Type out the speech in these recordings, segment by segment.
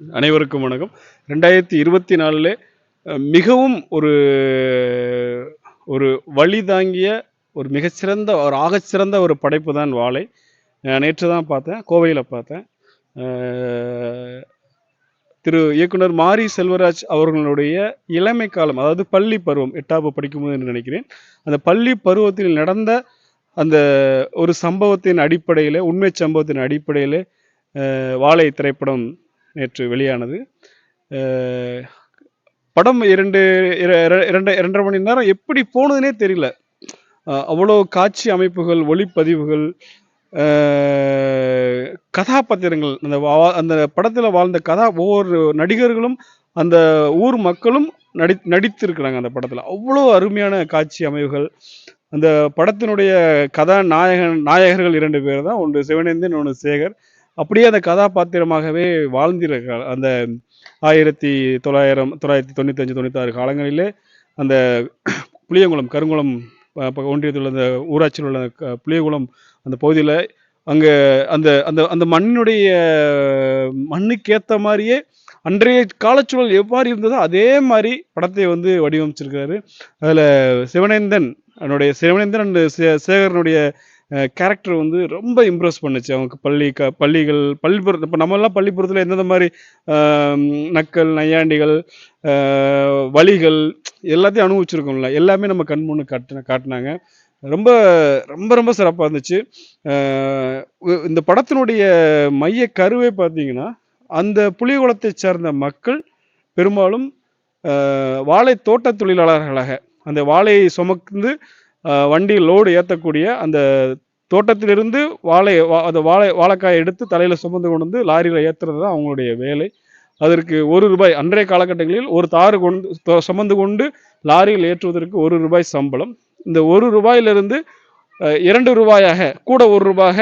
அனைவருக்கும் வணக்கம். ரெண்டாயிரத்தி இருபத்தி நாலில் மிகவும் ஒரு ஒரு வழி தாங்கிய ஒரு மிகச்சிறந்த ஒரு ஆகச்சிறந்த ஒரு படைப்பு தான் வாழை. நேற்று தான் பார்த்தேன் கோவையில் பார்த்தேன். திரு இயக்குனர் மாரி செல்வராஜ் அவர்களுடைய இளமை காலம் அதாவது பள்ளி பருவம் எட்டாவது படிக்கும்போது என்று நினைக்கிறேன். அந்த பள்ளி பருவத்தில் நடந்த அந்த ஒரு சம்பவத்தின் அடிப்படையில் உண்மை சம்பவத்தின் அடிப்படையில் வாழை திரைப்படம் நேற்று வெளியானது. படம் இரண்டு இரண்டு இரண்டரை மணி நேரம் எப்படி போனதுனே தெரியல. அவ்வளோ காட்சி அமைப்புகள் ஒளிப்பதிவுகள் கதாபாத்திரங்கள் அந்த வா- அந்த படத்தில் வாழ்ந்த கதா ஒவ்வொரு நடிகர்களும் அந்த ஊர் மக்களும் நடி நடித்திருக்கிறாங்க அந்த படத்தில். அவ்வளோ அருமையான காட்சி அமைவுகள். அந்த படத்தினுடைய கதாநாயகன் நாயகர்கள் இரண்டு பேர் தான். ஒன்று சிவனேந்தன் ஒன்று சேகர். அப்படியே அந்த கதாபாத்திரமாகவே வாழ்ந்திருக்கிறார். அந்த ஆயிரத்தி தொள்ளாயிரம் தொள்ளாயிரத்தி தொண்ணூத்தஞ்சு தொண்ணூத்தாறு காலங்களிலே அந்த புளியங்குளம் கருங்குளம் ஒன்றியத்தில் உள்ள அந்த ஊராட்சியில் உள்ள க- புளியகுளம் அந்த பகுதியில் அங்கே அந்த அந்த அந்த மண்ணினுடைய மண்ணுக்கேற்ற மாதிரியே அன்றைய காலச்சூழல் எவ்வாறு இருந்ததோ அதே மாதிரி படத்தை வந்து வடிவமைச்சிருக்காரு அதில் சிவனேந்தன் அவனுடைய சிவனேந்தன் அண்ட் சேகரனுடைய கேரக்டர் வந்து ரொம்ப இம்ப்ரெஸ் பண்ணுச்சு. அவங்க பள்ளி க பள்ளிகள் பள்ளிப்புற இப்போ நம்மெல்லாம் பள்ளிப்புறத்தில் எந்தெந்த மாதிரி நக்கல் நையாண்டிகள் வழிகள் எல்லாத்தையும் அனுபவிச்சிருக்கோம்ல. எல்லாமே நம்ம கண் முன்னு காட்டின காட்டினாங்க. ரொம்ப ரொம்ப ரொம்ப சிறப்பாக இருந்துச்சு. இந்த படத்தினுடைய மைய கருவே பார்த்தீங்கன்னா அந்த புலிகுளத்தை சேர்ந்த மக்கள் பெரும்பாலும் வாழை தோட்ட தொழிலாளர்களாக அந்த வாழையை சுமந்து வண்டி லோடு ஏற்றக்கூடிய அந்த தோட்டத்திலிருந்து வாழை வா- அந்த வாழை வாழைக்காயை எடுத்து தலையில் சுமந்து கொண்டு வந்து லாரியில் ஏற்றுறது தான் அவங்களுடைய வேலை. அதற்கு ஒரு ரூபாய் அன்றைய காலகட்டங்களில் ஒரு தாறு கொண்டு சுமந்து கொண்டு லாரியில் ஏற்றுவதற்கு ஒரு ரூபாய் சம்பளம். இந்த ஒரு ரூபாயிலிருந்து இரண்டு ரூபாயாக கூட ஒரு ரூபாயாக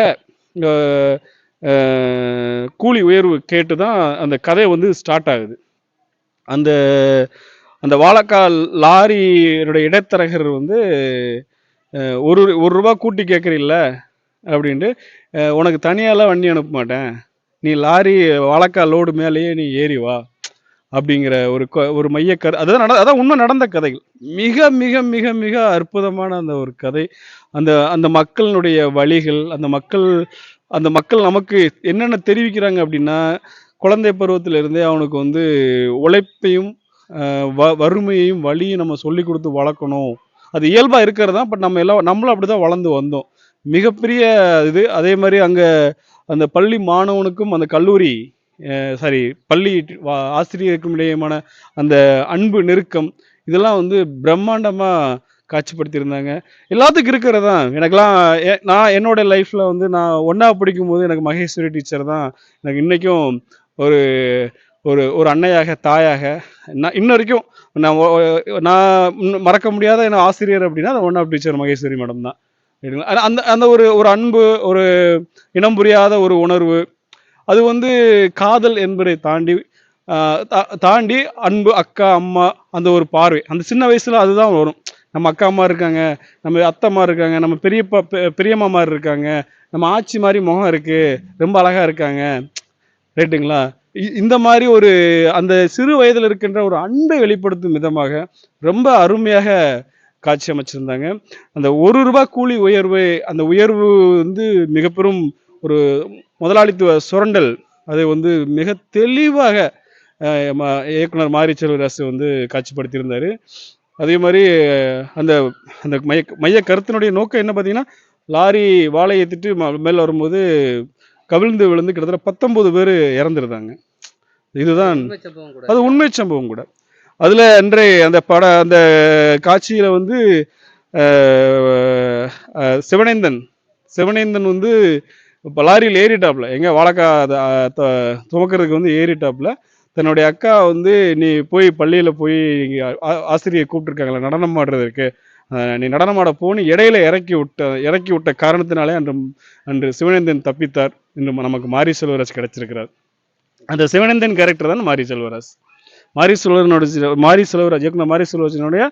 கூலி உயர்வு கேட்டு தான் அந்த கதை வந்து ஸ்டார்ட் ஆகுது. அந்த அந்த வாழைக்கால் லாரியோட இடைத்தரகர் வந்து ஒரு ஒரு ரூபா கூட்டி கேட்குறீல்ல அப்படின்ட்டு உனக்கு தனியாலாம் வண்டி அனுப்ப மாட்டேன். நீ லாரி வாழைக்கால் லோடு மேலேயே நீ ஏறி வா அப்படிங்கிற ஒரு ஒரு மைய கரு அதான் நட அதான் உண்மை நடந்த கதைகள். மிக மிக மிக மிக அற்புதமான அந்த ஒரு கதை. அந்த அந்த மக்களினுடைய வழிகள் அந்த மக்கள் அந்த மக்கள் நமக்கு என்னென்ன தெரிவிக்கிறாங்க அப்படின்னா குழந்தை பருவத்திலிருந்தே அவனுக்கு வந்து உழைப்பையும் வ- வறுமையையும் வழியும் நம்ம சொல்லி கொடுத்து வளர்க்கணும். அது இயல்பாக இருக்கிறது தான் பட் நம்ம எல்லாம் நம்மளும் அப்படி தான் வளர்ந்து வந்தோம். மிகப்பெரிய இது அதே மாதிரி அங்கே அந்த பள்ளி மாணவனுக்கும் அந்த கல்லூரி சாரி பள்ளி வா- ஆசிரியருக்கும் இடையேயான அந்த அன்பு நெருக்கம் இதெல்லாம் வந்து பிரம்மாண்டமாக காட்சிப்படுத்தியிருந்தாங்க. எல்லாத்துக்கும் இருக்கிறது தான் எனக்கெல்லாம் எ- நான் என்னோட லைஃப்பில் வந்து நான் ஒன்றா படிக்கும்போது எனக்கு மகேஸ்வரி டீச்சர் தான். எனக்கு இன்றைக்கும் ஒரு ஒரு ஒரு அன்னையாக தாயாக நான் இன்ன வரைக்கும் நான் நான் மறக்க முடியாத என்ன ஆசிரியர் அப்படின்னா அந்த one of teacher Maheswari madam தான். சரிங்களா? அந்த அந்த ஒரு ஒரு அன்பு ஒரு இனம் புரியாத ஒரு உணர்வு அது வந்து காதல் என்பதை தாண்டி தா- தாண்டி அன்பு அக்கா அம்மா அந்த ஒரு பார்வை. அந்த சின்ன வயசுல அதுதான் வரும். நம்ம அக்கா அம்மா இருக்காங்க நம்ம அத்தைம்மா இருக்காங்க நம்ம பெரியப்பா பெரியம்மா மாதிரி இருக்காங்க நம்ம ஆச்சி மாதிரி முகம் இருக்கு ரொம்ப அழகா இருக்காங்க ரைட்டுங்களா? இந்த மாதிரி ஒரு அந்த சிறு வயதில் இருக்கின்ற ஒரு அன்பை வெளிப்படுத்தும் விதமாக ரொம்ப அருமையாக காட்சி அமைச்சிருந்தாங்க. அந்த ஒரு ரூபாய் கூலி உயர்வு அந்த உயர்வு வந்து மிக பெரும் ஒரு முதலாளித்துவ சுரண்டல். அதை வந்து மிக தெளிவாக இயக்குனர் மாரி செல்வராசு வந்து காட்சிப்படுத்தியிருந்தார். அதே மாதிரி அந்த அந்த மைய மைய கருத்தினுடைய நோக்கம் என்ன பார்த்தீங்கன்னா லாரி வாழை ஏற்றிட்டு மேலே வரும்போது கவிழ்ந்து விழுந்து கிட்டத்தட்ட பத்தொன்பது பேர் இறந்துருந்தாங்க. இதுதான் அது உண்மை சம்பவம் கூட. அதுல அன்றைய அந்த பட அந்த காட்சியில வந்து சிவனேந்தன் சிவனேந்தன் வந்து இப்போ லாரியில் ஏறிட்டாப்ல. எங்க வாழைக்கா துவக்கிறதுக்கு வந்து ஏறிட்டாப்ல. தன்னுடைய அக்கா வந்து நீ போய் பள்ளியில போய் இங்க ஆ- ஆசிரியர் கூப்பிட்டுருக்காங்களே நடனம் ஆடுறதுக்கு. நீ நடனமாட போன்னு இடையில இறக்கி விட்ட இறக்கி விட்ட காரணத்தினாலே அன்று அன்று சிவனேந்தன் தப்பித்தார் இன்று நமக்கு மாரி செல்வராஜ் கிடைச்சிருக்கிறார். அந்த சிவனேந்தன் கேரக்டர் தான் மாரி செல்வராஜ். மாரி செல்வரனோட மாரி செல்வராஜ் இயக்குனர் மாரி செல்வராஜனுடைய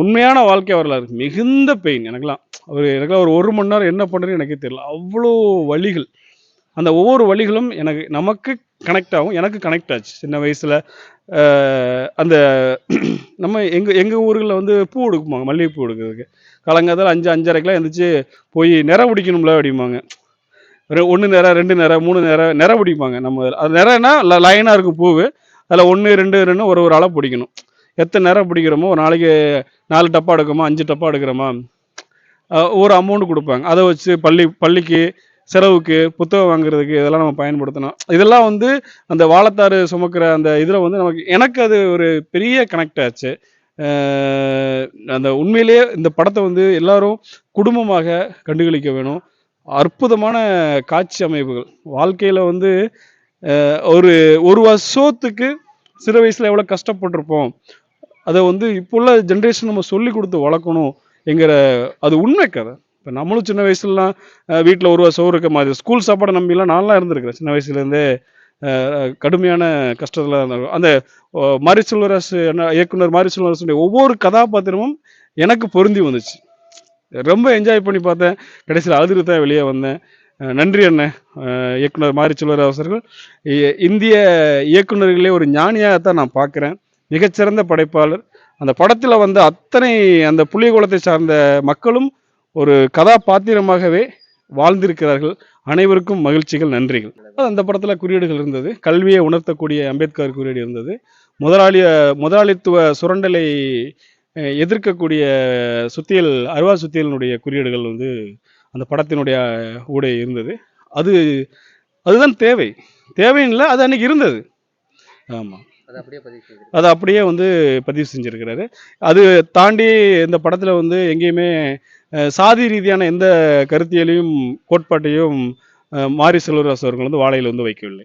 உண்மையான வாழ்க்கை வரலாறு மிகுந்த பெயின் எனக்குலாம் அவர் எனக்குலாம் ஒரு ஒரு மணி நேரம் என்ன பண்ணுறது எனக்கே தெரியல. அவ்வளோ வழிகள். அந்த ஒவ்வொரு வழிகளும் எனக்கு நமக்கு கனெக்ட் ஆகும் எனக்கு கனெக்ட் ஆச்சு. சின்ன வயசில் அந்த நம்ம எங்கள் எங்கள் ஊர்களில் வந்து பூ எடுக்குமாங்க மல்லிகைப்பூ எடுக்கிறதுக்கு. காலங்காத்தால அஞ்சு அஞ்சரைக்கெலாம் எழுந்திரிச்சு போய் நிற பிடிக்கணும்ல அப்படிம்பாங்க. ஒன்று நிற ரெண்டு நிற மூணு நிற நிற பிடிப்பாங்க நம்ம அது நிறன்னா லைனாக இருக்கும் பூவு. அதில் ஒன்று ரெண்டு ரெண்டு ஒரு ஒரு அளவு பிடிக்கணும். எத்தனை நிறம் பிடிக்கிறோமோ ஒரு நாளைக்கு நாலு டப்பா எடுக்கிறோமா அஞ்சு டப்பா எடுக்கிறோமா ஒரு அமௌண்ட் கொடுப்பாங்க. அதை வச்சு பள்ளி பள்ளிக்கு செலவுக்கு புத்தகம் வாங்குறதுக்கு இதெல்லாம் நம்ம பயன்படுத்தணும். இதெல்லாம் வந்து அந்த வாழத்தாறு சுமக்கிற அந்த இதில் வந்து நமக்கு எனக்கு அது ஒரு பெரிய கனெக்ட் ஆச்சு. அந்த உண்மையிலேயே இந்த படத்தை வந்து எல்லாரும் குடும்பமாக கண்டுகளிக்க வேணும். அற்புதமான காட்சி அமைப்புகள். வாழ்க்கையில் வந்து ஒரு ஒரு வருஷத்துக்கு சிறு வயசில் எவ்வளோ கஷ்டப்பட்டிருப்போம். அதை வந்து இப்போ உள்ள ஜென்ரேஷன் நம்ம சொல்லி கொடுத்து வளர்க்கணும் என்கிற அது உண்மை கதை. இப்போ நம்மளும் சின்ன வயசுலலாம் வீட்டில் ஒரு வருஷம் இருக்க மாதிரி ஸ்கூல் சாப்பாடை நம்பிலாம் நான்லாம் இருந்திருக்கிறேன். சின்ன வயசுலேருந்தே கடுமையான கஷ்டத்தில் இருந்தாங்க அந்த அஹ், மாரி என்ன இயக்குனர் மாரிசெல்வராசுடைய ஒவ்வொரு கதாபாத்திரமும் எனக்கு பொருந்தி வந்துச்சு. ரொம்ப என்ஜாய் பண்ணி பார்த்தேன். கடைசியில் அழுதுட்டு தான் வெளியே வந்தேன். நன்றி அண்ணன் இயக்குனர் மாரி அவர்கள். இ- இந்திய இயக்குனர்களே ஒரு ஞானியாக தான் நான் பார்க்குறேன். மிகச்சிறந்த படைப்பாளர். அந்த படத்தில் வந்த அத்தனை அந்த புள்ளிகோலத்தை சார்ந்த மக்களும் ஒரு கதாபாத்திரமாகவே வாழ்ந்திருக்கிறார்கள். அனைவருக்கும் மகிழ்ச்சிகள் நன்றிகள். அந்த படத்தில் குறியீடுகள் இருந்தது. கல்வியை உணர்த்தக்கூடிய அம்பேத்கர் குறியீடு இருந்தது. முதலாளிய முதலாளித்துவ சுரண்டலை எதிர்க்கக்கூடிய சுத்தியல் அருவா சுத்தியலினுடைய குறியீடுகள் வந்து அந்த படத்தினுடைய ஊடே இருந்தது. அது அதுதான் தேவை. தேவையில்லை அது அன்னைக்கு இருந்தது. ஆமாம் அதை அப்படியே வந்து பதிவு செஞ்சிருக்கிறாரு. அது தாண்டி இந்த படத்தில் வந்து எங்கேயுமே சாதி ரீதியான எந்த கருத்தியலையும் கோட்பாட்டையும் மாரி செல்வராஜ் அவர்கள் வந்து வாழையில் வந்து வைக்கவில்லை.